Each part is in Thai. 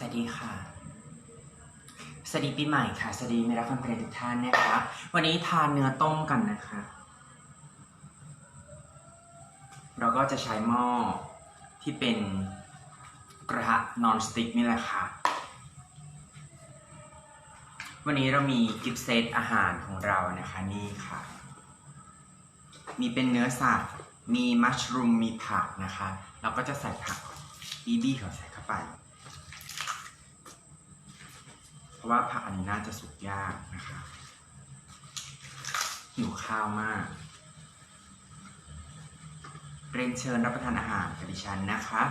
สวัสดีค่ะ สวัสดีปีใหม่ค่ะ สวัสดีเมรักแฟนเพลงทุกท่านนะคะ วันนี้ทานเนื้อต้มกันนะคะ เราก็จะใช้หม้อที่เป็นกระทะนอนสติ๊กนี่แหละค่ะ วันนี้เรามีกิฟต์เซตอาหารของเรานะคะนี่ค่ะ มีเป็นเนื้อสัตว์ มีมัชรูม มีผักนะคะ เราก็จะใส่ผักบีบี้เขาใส่เข้าไป เพราะ ว่าผักอันนี้น่าจะสุกยากนะคะหิวข้าวมาก เรียนเชิญรับประทานอาหารกับดิฉันนะคะ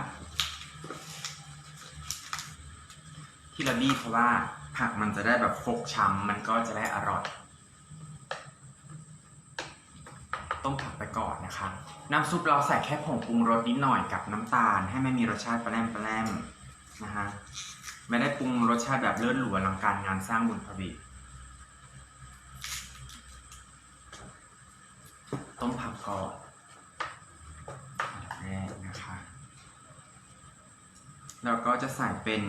ที่เราบี้เพราะว่าผักมันจะได้แบบฟกช้ำมันก็จะได้อร่อย ต้มผักไปก่อนนะคะ น้ำซุปเราใส่แค่ผงปรุงรสนิดหน่อยกับน้ำตาล ให้ไม่มีรสชาติปลาแรมปรมนะฮะ ไม่ได้ปรุงรสชาติแบบเลิศหรูอลังการงานสร้างบุญพรีต้มผักก่อนแรกนะคะแล้วก็จะใส่เป็น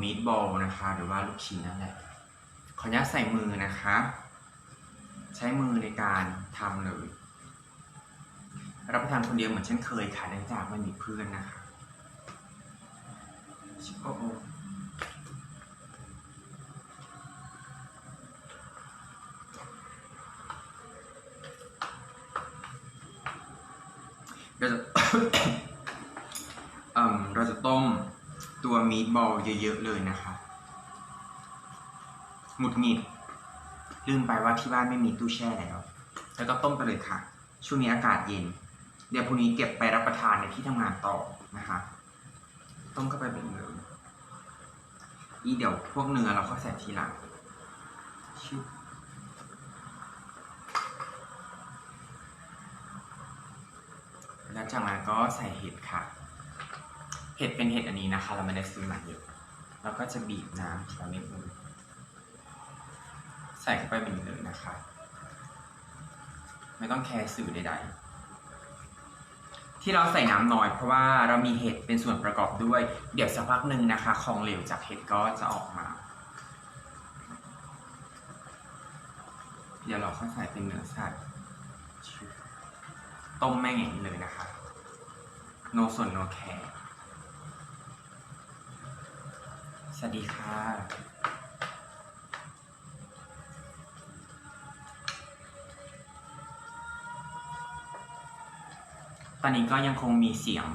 มีดบอลนะคะ หรือว่าลูกชิ้นนั่นแหละขออนุญาตใส่มือนะคะ ใช้มือในการทำเลยรับประทานคนเดียวเหมือนเช่นเคยค่ะเนื่องจากไม่มีเพื่อนนะคะ โอ้โหเราจะเอ่มเราจะต้มตัวมีดบอลเยอะๆเลยนะคะหงุดหงิดลืมไปว่าที่บ้านไม่มีตู้แช่แล้ว แล้วก็ต้มไปเลยค่ะ ช่วงนี้อากาศเย็น เดี๋ยวพรุ่งนี้เก็บไปรับประทานในที่ทำงานต่อนะคะ ต้มเข้าไปแบบนี้ อีเดี๋ยวพวกเนื้อเราก็ใส่ทีหลังชิบแล้วจากนั้นก็ใส่เห็ดค่ะ เห็ดเป็นเห็ดอันนี้นะคะ เราไม่ได้ซื้อมาเยอะเราก็จะบีบน้ำทีละนิดนึงใส่เข้าไปแบบนี้เลยนะคะ ไม่ต้องแคร์สื่อใดๆ ที่เราใส่น้ำน้อยเพราะว่าเรามีเห็ดเป็นส่วนประกอบด้วย เดี๋ยวสักพักหนึ่งนะคะของเหลวจากเห็ดก็จะออกมา เดี๋ยวเราค่อยใส่เป็นเนื้อสัตว์ต้มแม่งอย่างนี้เลยนะคะ โนส่วนโนแคร์สวัสดีค่ะ ตอนนี้ก็ยังคงมีเสียง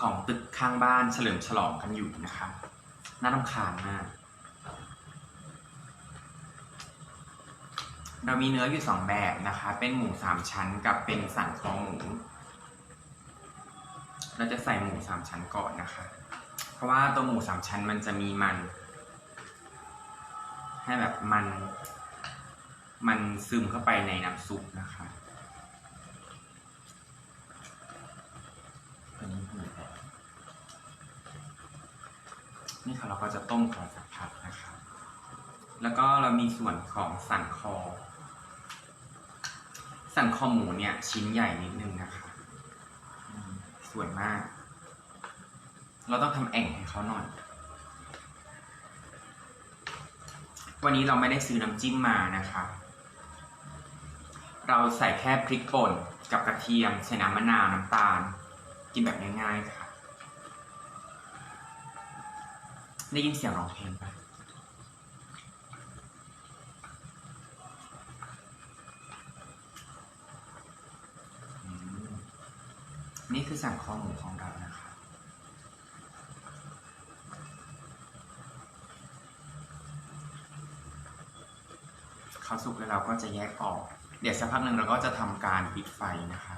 ของตึกข้างบ้านเฉลิมฉลองกันอยู่นะคะน่ารำคาญมาก เรามีเนื้ออยู่สองแบบนะคะ เป็นหมูสามชั้นกับเป็นสันคอหมู เราจะใส่หมูสามชั้นก่อนนะคะ เพราะว่าตัวหมูสามชั้นมันจะมีมัน ให้แบบมัน มันซึมเข้าไปในน้ำซุปนะคะ อันนี้คือแบบ นี่ค่ะเราก็จะต้มก่อนสักพักนะครับแล้วก็เรามีส่วนของสันคอ สันคอหมูเนี่ย ชิ้นใหญ่นิดนึงนะคะสวยมาก เราต้องทำแอ่งให้เขาหน่อย วันนี้เราไม่ได้ซื้อน้ำจิ้มมานะคะ เราใส่แค่พริกป่นกับกระเทียม ใส่น้ำมะนาวน้ำตาล กินแบบง่ายๆค่ะ ได้ยินเสียงร้องเพลงปะนี่คือสั่งข้อหมูของเรานะคะข้าสุกแล้วเราก็จะแยกออก เดี๋ยวสักพักหนึ่งเราก็จะทำการปิดไฟนะคะ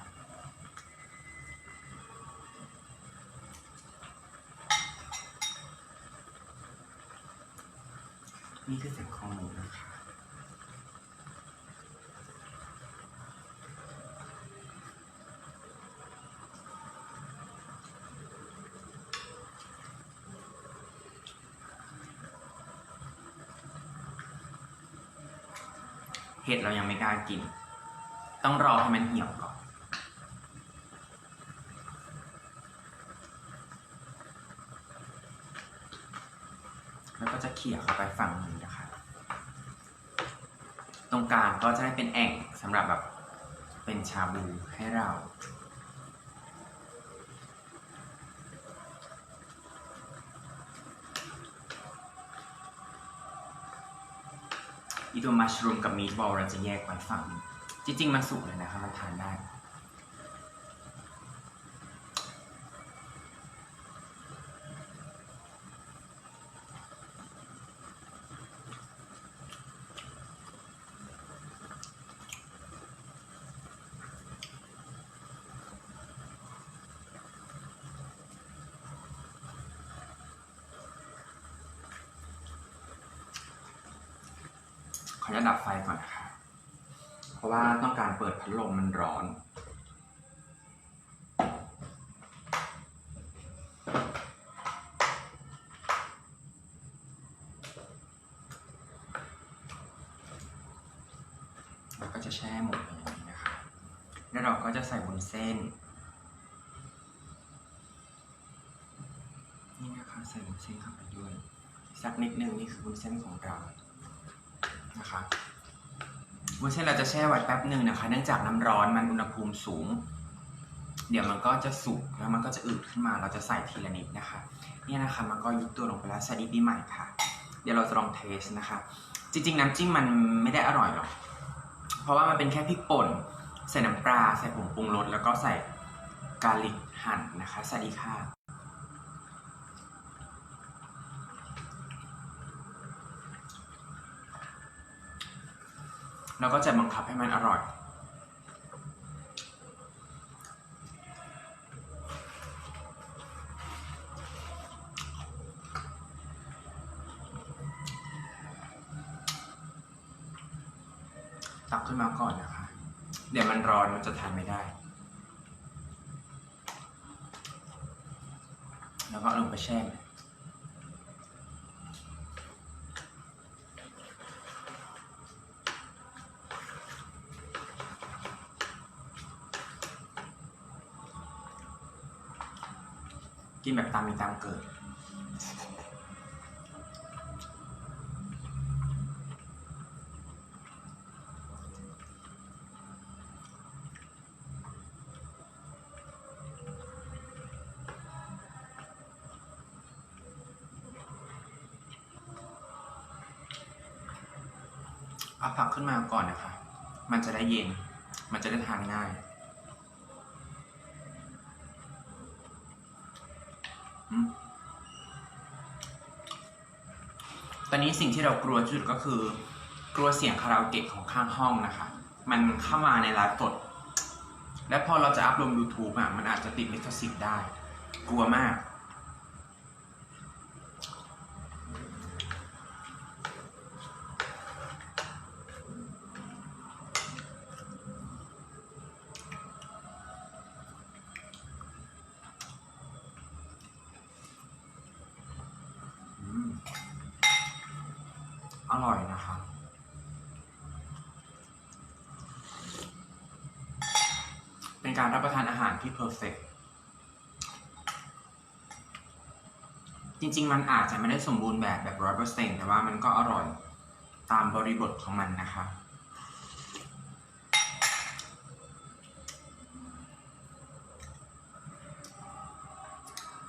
นี่คือเสียงข้อมูนะคะเห็ดเรายังไม่กล้ากิน ต้องรอให้มันเหี่ยวก่อน แล้วก็จะเขี่ยเข้าไปฝั่งหนึ่งนะคะ ตรงกลางก็จะได้เป็นแอ่งสำหรับแบบเป็นชาบูให้เราอีตัวมัชรูมกับมีทบอลเราจะแยกไว้ฝั่งหนึ่ง จริง ๆ มันสุกเลยนะคะมันทานได้ ออนุญาตดับไฟก่อนนะคะเพราะว่าต้องการเปิดพัดลมมันร้อนแล้วก็จะแช่หมดอย่างนี้นะคะ แล้วเราก็จะใส่บนเส้น นี่นะคะใส่บนเส้นเข้าไปด้วย สักนิดนึงนี่คือวุ้นเส้นของเรา นะคะวุ้นเส้นเราจะแช่ไว้แป๊บหนึ่งนะคะ เนื่องจากน้ำร้อนมันอุณหภูมิสูง เดี๋ยวมันก็จะสุกแล้วมันก็จะอืดขึ้นมา เราจะใส่ทีละนิดนะคะ เนี่ยนะคะมันก็ยุบตัวลงไปแล้วสวัสดีปีใหม่ค่ะ เดี๋ยวเราจะลองเทสนะคะ จริง ๆ น้ำจิ้มมันไม่ได้อร่อยหรอก เพราะว่ามันเป็นแค่พริกป่น ใส่น้ำปลาใส่ผงปรุงรสแล้วก็ใส่กาลิกหั่นนะคะสวัสดีค่ะ แล้วก็จะบังคับให้มันอร่อย ตักขึ้นมาก่อนนะคะ เดี๋ยวมันร้อนมันจะทานไม่ได้ แล้วก็ลงไปแช่ กินแบบตามมีตามเกิด เอาผักขึ้นมาก่อนนะคะ มันจะได้เย็น มันจะได้ทานง่าย อนนี้สิ่งที่เรากลัวที่สุดก็คือ กลัวเสียงคาราโอเกะของข้างห้องนะคะ มันเข้ามาในไลฟ์สดและพอเราจะอัพลง YouTube อะมันอาจจะติดลิขสิทธิ์ได้ กลัวมาก จริง ๆ มันอาจจะไม่ได้สมบูรณ์แบบแบบร้อยเปอร์เซ็นแต่ว่ามันก็อร่อยตามบริบทของมันนะคะ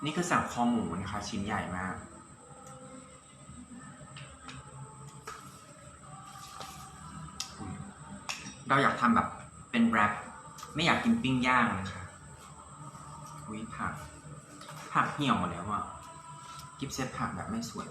นี่คือสั่งคอหมูนะคะ ชิ้นใหญ่มาก เราอยากทำแบบเป็นแรปไม่อยากกินปิ้งย่างนะคะอุ้ยผัก ผักเหี่ยวหมดแล้วอะ กิฟเซตผักแบบไม่สวย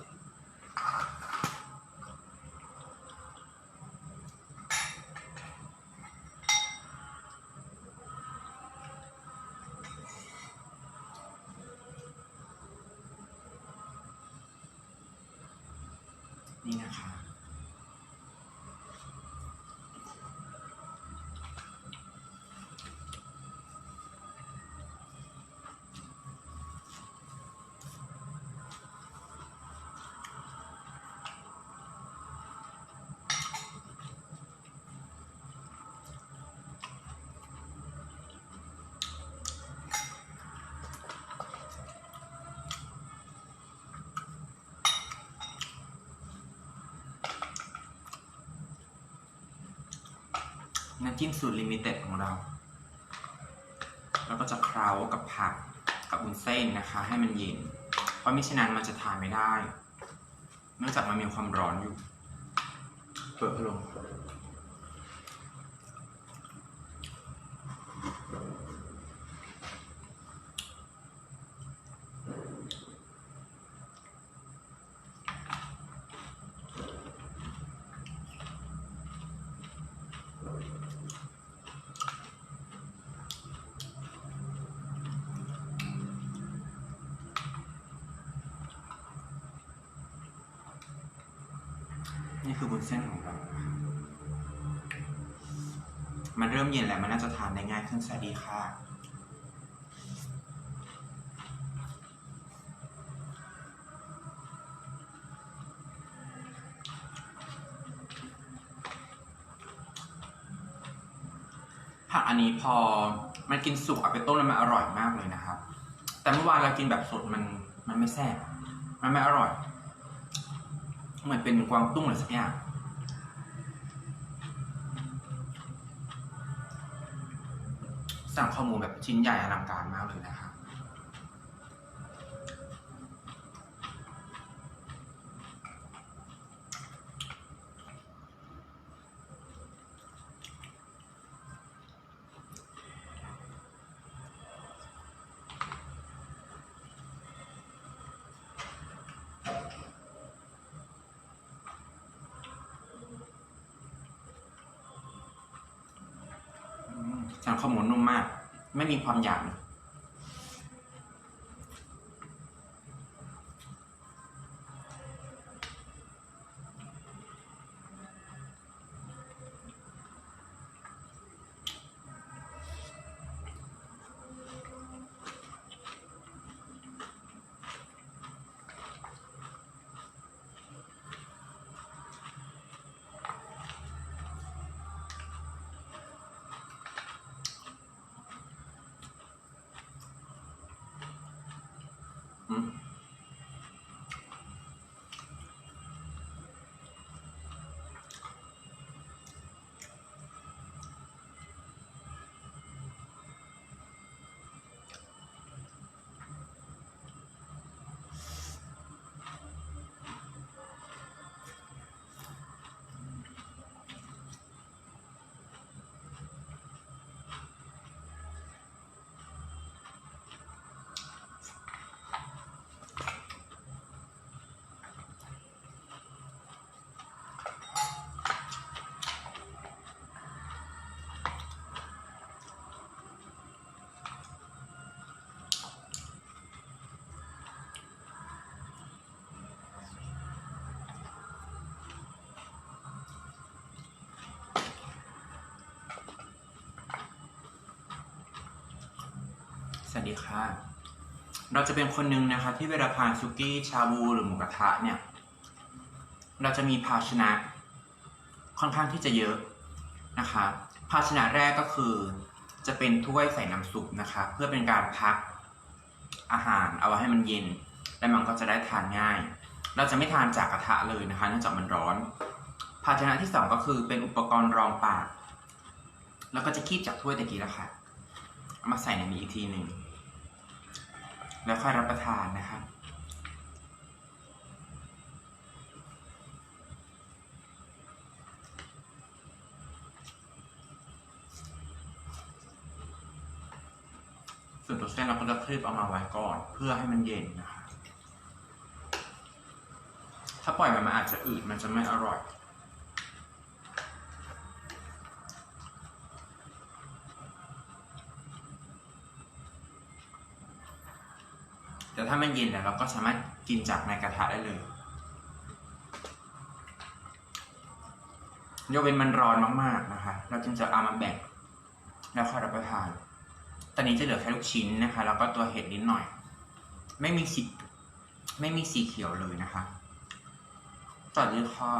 นี่นะคะ จิ้มสูตรลิมิเต็ดของเราแล้วก็จะเคล้ากับผักกับบุนเส้นนะคะ ให้มันเย็น เพราะมิฉะนั้นมันจะทานไม่ได้ เนื่องจากมันมีความร้อนอยู่ เปิดพัดลม นี่คือบุนเส้นของเรา มันเริ่มเย็นแล้วมันน่าจะทานได้ง่ายขึ้นสวัสดีค่ะผักอันนี้พอมันกินสุกเอาไปต้มแล้วมันอร่อยมากเลยนะครับ แต่เมื่อวานเรากินแบบสดมันมันไม่แซ่บมันไม่อร่อย เหมือนเป็นความตุ้งอะไรสักอย่างสั่งข้อมูลแบบชิ้นใหญ่อลังการมากเลยนะครั ทางข้าวหมูนุ่มมาก ไม่มีความหยาบ ดีค่ะ เราจะเป็นคนหนึ่งนะคะที่เวลาทานซุกี้ชาบูหรือหมูกระทะเนี่ย เราจะมีภาชนะค่อนข้างที่จะเยอะนะคะ ภาชนะแรกก็คือจะเป็นถ้วยใส่น้ำซุปนะคะ เพื่อเป็นการพักอาหารเอาไว้ให้มันเย็น และมันก็จะได้ทานง่าย เราจะไม่ทานจากกระทะเลยนะคะเนื่องจากมันร้อน ภาชนะที่สองก็คือเป็นอุปกรณ์รองปาก แล้วก็จะคีบจากถ้วยตะกี้แล้วค่ะ เอามาใส่ในนี้อีกทีหนึ่ง แล้วค่อยรับประทานนะครับส่วนตัวเส้นเราก็จะคลีบเอามาไว้ก่อน เพื่อให้มันเย็นนะคะ ถ้าปล่อยมันมันอาจจะอืดมันจะไม่อร่อย แต่ถ้ามันเย็นแล้วเราก็สามารถกินจากในกระทะได้เลยยกเว้นมันร้อนมากๆนะคะ เราจึงจะเอามาแบ่งแล้วค่อยรับประทาน ตอนนี้จะเหลือแค่ลูกชิ้นนะคะ แล้วก็ตัวเห็ดนิดหน่อย ไม่มีสีไม่มีสีเขียวเลยนะคะ ต่อด้วยข้า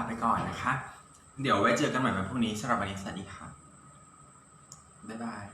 าไปก่อนนะคะ เดี๋ยวไว้เจอกันใหม่วันพรุ่งนี้สำหรับวันนี้สวัสดีค่ะ บ๊ายบาย